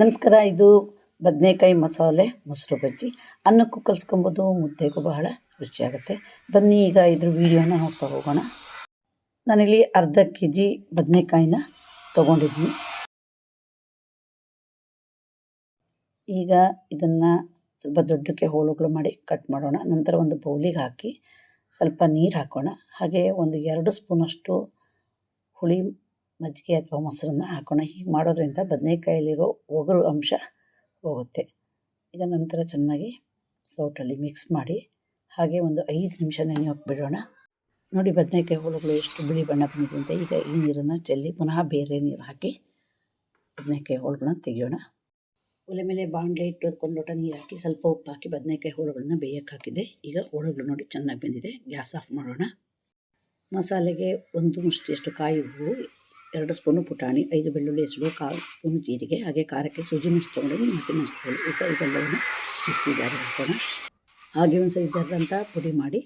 ನಮಸ್ಕಾರ, ಇದು ಬದನೆಕಾಯಿ ಮಸಾಲೆ ಮೊಸರು ಬಜ್ಜಿ. ಅನ್ನಕ್ಕೂ ಕಲಿಸ್ಕೊಬೋದು, ಮುದ್ದೆಗೂ ಬಹಳ ರುಚಿಯಾಗುತ್ತೆ. ಬನ್ನಿ ಈಗ ಇದ್ರ ವೀಡಿಯೋನ ನೋಡ್ತಾ ಹೋಗೋಣ. ನಾನಿಲ್ಲಿ ಅರ್ಧ ಕೆ ಜಿ ಬದನೆಕಾಯಿನ ತೊಗೊಂಡಿದ್ದೀನಿ. ಈಗ ಇದನ್ನು ಸ್ವಲ್ಪ ದೊಡ್ಡಕ್ಕೆ ಹೋಳುಗಳು ಮಾಡಿ ಕಟ್ ಮಾಡೋಣ. ನಂತರ ಒಂದು ಬೌಲಿಗೆ ಹಾಕಿ ಸ್ವಲ್ಪ ನೀರು ಹಾಕೋಣ. ಹಾಗೆ ಒಂದು ಎರಡು ಸ್ಪೂನಷ್ಟು ಹುಳಿ ಮಜ್ಜಿಗೆ ಅಥವಾ ಮೊಸರನ್ನು ಹಾಕೋಣ. ಹೀಗೆ ಮಾಡೋದ್ರಿಂದ ಬದನೇಕಾಯಲ್ಲಿರೋ ಒಗರು ಅಂಶ ಹೋಗುತ್ತೆ. ಈಗ ನಂತರ ಚೆನ್ನಾಗಿ ಸೌಟಲ್ಲಿ ಮಿಕ್ಸ್ ಮಾಡಿ ಹಾಗೆ ಒಂದು ಐದು ನಿಮಿಷ ನೆನೆ ಬಿಡೋಣ. ನೋಡಿ ಬದನೇಕಾಯಿ ಹೋಳುಗಳು ಎಷ್ಟು ಬಿಳಿ ಬಣ್ಣ ಬಂದಿದೆ ಅಂತ. ಈಗ ಈ ನೀರನ್ನು ಚೆಲ್ಲಿ ಪುನಃ ಬೇರೆ ನೀರು ಹಾಕಿ ಬದನೇಕಾಯಿ ಹೋಳುಗಳನ್ನ ತೆಗೆಯೋಣ. ಒಲೆ ಮೇಲೆ ಬಾಣಲೆ ಇಟ್ಟು ಅದಕ್ಕೊಂದು ಲೋಟ ನೀರು ಹಾಕಿ ಸ್ವಲ್ಪ ಉಪ್ಪು ಹಾಕಿ ಬದನೇಕಾಯಿ ಹೋಳುಗಳನ್ನ ಬೇಯಕ್ಕೆ ಹಾಕಿದೆ ಈಗ ಹೋಳುಗಳು ನೋಡಿ ಚೆನ್ನಾಗಿ ಬೆಂದಿದೆ. ಗ್ಯಾಸ್ ಆಫ್ ಮಾಡೋಣ. ಮಸಾಲೆಗೆ ಒಂದು ಮುಷ್ಟಿಯಷ್ಟು ಕಾಯಿ ಹೂವು ಎರಡು ಸ್ಪೂನು ಪುಟಾಣಿ, ಐದು ಬೆಳ್ಳುಳ್ಳಿ ಹೆಸರು, ಕಾಲು ಸ್ಪೂನು ಜೀರಿಗೆ, ಹಾಗೆ ಖಾರಕ್ಕೆ ಸೂಜಿ ಮೆಣಸು ತೊಗೊಂಡು ಹಸಿ ಮೆಣಸು ತೊಗೊಳ್ಳಿ ಈಗ ಇವೆಲ್ಲವನ್ನು ಮಿಕ್ಸಿ ಜಾರಿ ಹಾಕೋಣ. ಹಾಗೆ ಒಂದು ಸರಿ ಜರ್ದಂತ ಪುಡಿ ಮಾಡಿ,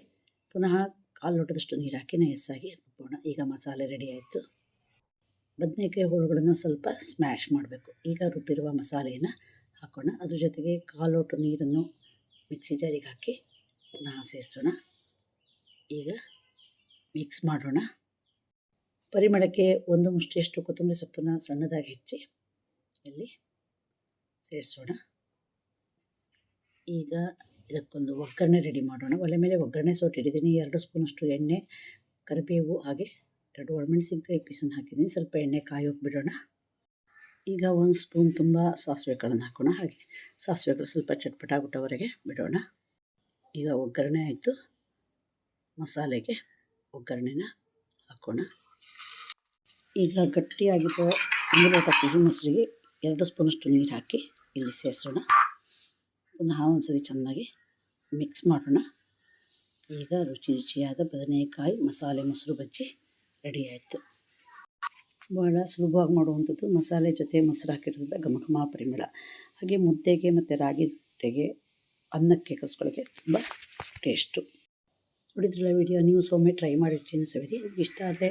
ಪುನಃ ಕಾಲು ಲೋಟದಷ್ಟು ನೀರು ಹಾಕಿ ನಯಸ್ಸಾಗಿ ರುಬ್ಬೋಣ. ಈಗ ಮಸಾಲೆ ರೆಡಿ ಆಯಿತು. ಬದನೆಕಾಯಿ ಹೋಳುಗಳನ್ನು ಸ್ವಲ್ಪ ಸ್ಮ್ಯಾಶ್ ಮಾಡಬೇಕು. ಈಗ ರುಬ್ಬಿರುವ ಮಸಾಲೆಯನ್ನು ಹಾಕೋಣ. ಅದ್ರ ಜೊತೆಗೆ ಕಾಲು ಲೋಟ ನೀರನ್ನು ಮಿಕ್ಸಿ ಜಾರಿಗೆ ಹಾಕಿ ಪುನಃ ಸೇರಿಸೋಣ. ಈಗ ಮಿಕ್ಸ್ ಮಾಡೋಣ. ಪರಿಮಳಕ್ಕೆ ಒಂದು ಮುಷ್ಟಿಯಷ್ಟು ಕೊತ್ತಂಬರಿ ಸೊಪ್ಪನ್ನು ಸಣ್ಣದಾಗಿ ಹೆಚ್ಚಿ ಇಲ್ಲಿ ಸೇರಿಸೋಣ. ಈಗ ಇದಕ್ಕೊಂದು ಒಗ್ಗರಣೆ ರೆಡಿ ಮಾಡೋಣ. ಒಲೆ ಮೇಲೆ ಒಗ್ಗರಣೆ ಸೋಟ್ ಇಟ್ಟಿದ್ದೀನಿ ಎರಡು ಸ್ಪೂನಷ್ಟು ಎಣ್ಣೆ, ಕರಿಬೇವು ಹಾಗೆ ಎರಡು ಒಣಮೆಣಸಿನ್ಕಾಯಿ ಪೀಸನ್ನು ಹಾಕಿದ್ದೀನಿ. ಸ್ವಲ್ಪ ಎಣ್ಣೆ ಕಾಯೋಕೆ ಬಿಡೋಣ. ಈಗ ಒಂದು ಸ್ಪೂನ್ ತುಂಬ ಸಾಸಿವೆ ಕಾಳನ್ನು ಹಾಕೋಣ. ಹಾಗೆ ಸಾಸಿವೆಗಳು ಸ್ವಲ್ಪ ಚಟ್ಪಟ ಆಗುತ್ತವರೆಗೆ ಬಿಡೋಣ. ಈಗ ಒಗ್ಗರಣೆ ಆಯಿತು. ಮಸಾಲೆಗೆ ಒಗ್ಗರಣೆನ ಹಾಕೋಣ. ಈಗ ಒಂದು ಲೋಟ ಸಿಹಿ ಮೊಸರಿಗೆ ಎರಡು ಸ್ಪೂನಷ್ಟು ನೀರು ಹಾಕಿ ಇಲ್ಲಿ ಸೇರಿಸೋಣ. ಪುನಃ ಒಂದ್ಸರಿ ಚೆನ್ನಾಗಿ ಮಿಕ್ಸ್ ಮಾಡೋಣ. ಈಗ ರುಚಿ ರುಚಿಯಾದ ಬದನೆಕಾಯಿ ಮಸಾಲೆ ಮೊಸರು ಬಜ್ಜಿ ರೆಡಿ ಆಯಿತು. ಭಾಳ ಸುಲಭವಾಗಿ ಮಾಡುವಂಥದ್ದು ಮಸಾಲೆ ಜೊತೆ ಮೊಸರು ಹಾಕಿರೋದ್ರಿಂದ ಘಮ ಘಮ ಪರಿಮಳ. ಹಾಗೆ ಮುದ್ದೆಗೆ ಮತ್ತು ರಾಗಿ ರೊಟ್ಟೆಗೆ ಅನ್ನಕ್ಕೆ ಕಲಿಸ್ಕೊಳ್ಳೋಕ್ಕೆ ತುಂಬ ಟೇಸ್ಟು ನೋಡಿದ್ರಲ್ಲ ವಿಡಿಯೋ ನೀವು ಸೊಮ್ಮೆ ಟ್ರೈ ಮಾಡಿ ಸವಿದಿ. ಇಷ್ಟ ಆದರೆ